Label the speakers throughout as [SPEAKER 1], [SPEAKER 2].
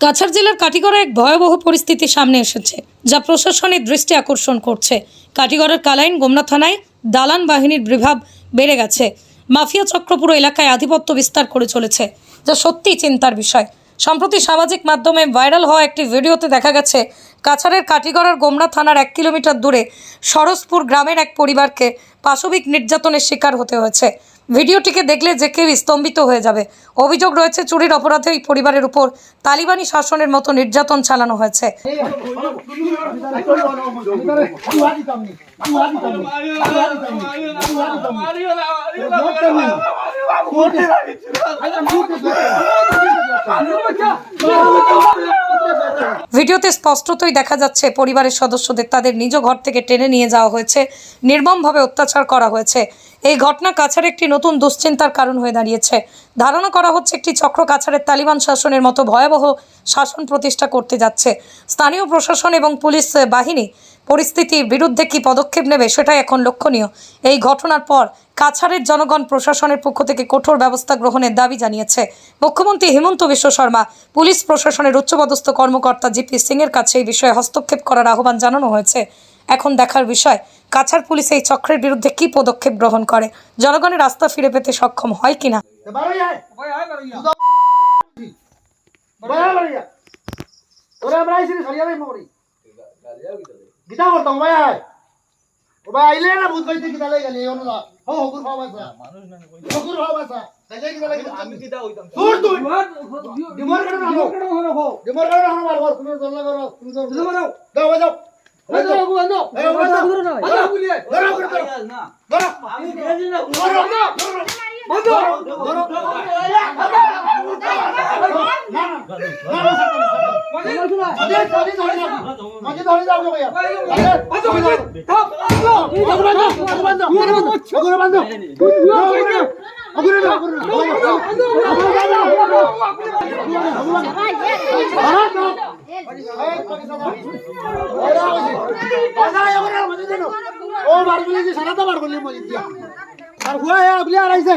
[SPEAKER 1] কাছাড় জেলার কাটিগড়ে এক ভয়াবহ পরিস্থিতি সামনে এসেছে, যা প্রশাসনের দৃষ্টি আকর্ষণ করছে। কাটিগড়ের কালাইন গোমনা থানায় দালান বাহিনীর বিভাব বেড়ে গেছে। মাফিয়া চক্রপুর এলাকায় আধিপত্য বিস্তার করে চলেছে, যা সত্যিই চিন্তার বিষয়। সম্প্রতি সামাজিক মাধ্যমে ভাইরাল হওয়া একটি ভিডিওতে দেখা গেছে কাছাড়ের কাটিগড়ার গোমরা থানার এক কিলোমিটার দূরে সরসপুর গ্রামের এক পরিবারকে পাশবিক নির্যাতনের শিকার হতে হয়েছে ভিডিওটিকে দেখলে যে কেউ স্তম্ভিত হয়ে যাবে অভিযোগ রয়েছে চুরির অপরাধে ওই পরিবারের উপর তালিবানি শাসনের মতো নির্যাতন চালানো হয়েছে ভিডিওতে স্পষ্টতই দেখা যাচ্ছে, পরিবারের সদস্যদের তাদের নিজ ঘর থেকে টেনে নিয়ে যাওয়া হয়েছে, নির্মমভাবে অত্যাচার করা হয়েছে। এই ঘটনা কাছাড়ে একটি নতুন দুশ্চিন্তার কারণ হয়ে দাঁড়িয়েছে। ধারণা করা হচ্ছে একটি চক্র কাছাড়ের তালিবান শাসনের মতো ভয়াবহ শাসন প্রতিষ্ঠা করতে যাচ্ছে। স্থানীয় প্রশাসন এবং পুলিশ বাহিনী পরিস্থিতির বিরুদ্ধে কি পদক্ষেপ নেবে সেটাই এখন লক্ষণীয়। এই ঘটনার পর কাছাড়ের জনগণ প্রশাসনের পক্ষ থেকে কঠোর ব্যবস্থা গ্রহণের দাবি জানিয়েছে। মুখ্যমন্ত্রী হেমন্ত বিশ্ব শর্মা, পুলিশ প্রশাসনের উচ্চপদস্থ কর্মকর্তা জিপি সিং এর কাছে এই বিষয়ে হস্তক্ষেপ করার আহ্বান জানানো হয়েছে। এখন দেখার বিষয়, কাছাড় পুলিশ এই চক্রের বিরুদ্ধে কি পদক্ষেপ গ্রহণ করে? জনগণের রাস্তা ফিরে পেতে সক্ষম হয় কিনা?
[SPEAKER 2] আমরা ভাই গীতা করতাম ভাই আয় ও ভাই আইলে না ভূত ভাইতে গীতা লাই গেলে ওনো না হো হকুর খাওয়া বাসা হকুর খাওয়া বাসা তাইলে গীতা লাই আমি গীতা হইতাম তুই তুই ডিমর করে না হো ডিমর করে না মার তুমি জল্লা করো তুমি জল মারো যাও যাও এই তো বাবু আনো এই বাবু না আনো গুলি ধরো ধরো ধরো আমি ও বার বলে যে সারাটা বার করলি মজি দিয়া আর হুয়া আইছে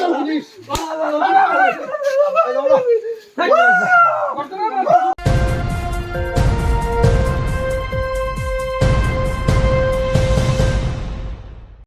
[SPEAKER 2] আমি